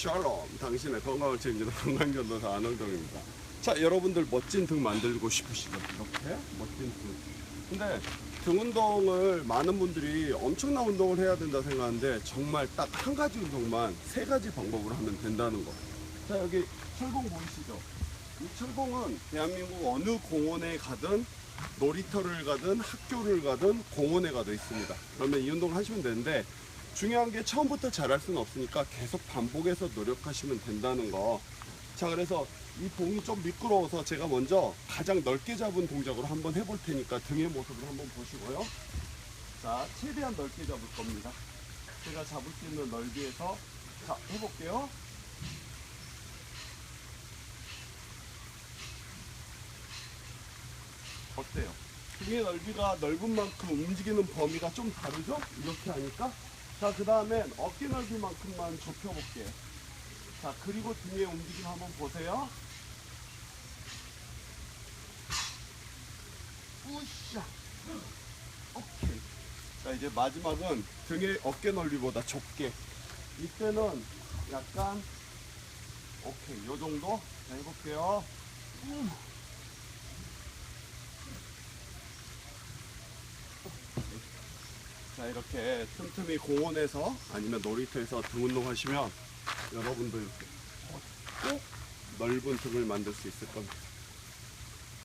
샬롬. 당신의 건강을 책임지는 건강견도사 안흥동입니다. 자 여러분들 멋진 등 만들고 싶으시죠? 이렇게 멋진 등. 근데 등 운동을 많은 분들이 엄청난 운동을 해야 된다 생각하는데 정말 딱 한 가지 운동만 세 가지 방법으로 하면 된다는 거자 여기 철봉 보이시죠? 이 철봉은 대한민국 어느 공원에 가든 놀이터를 가든 학교를 가든 공원에 가도 있습니다. 그러면 이 운동 하시면 되는데 중요한 게 처음부터 잘할 수는 없으니까 계속 반복해서 노력하시면 된다는 거. 자, 그래서 이 봉이 좀 미끄러워서 제가 먼저 가장 넓게 잡은 동작으로 한번 해볼 테니까 등의 모습을 한번 보시고요. 자, 최대한 넓게 잡을 겁니다. 제가 잡을 수 있는 넓이에서 자, 해볼게요. 어때요? 등의 넓이가 넓은 만큼 움직이는 범위가 좀 다르죠? 이렇게 하니까 자, 그 다음엔 어깨 넓이만큼만 좁혀볼게요. 자, 그리고 등의 움직임 한번 보세요. 우샤. 오케이. 자, 이제 마지막은 등의 어깨 넓이보다 좁게. 이때는 약간, 오케이. 요 정도? 자, 해볼게요. 음. 자 이렇게 틈틈이 공원에서 아니면 놀이터에서 등 운동하시면 이렇게 꼭 넓은 등을 만들 수 있을 겁니다.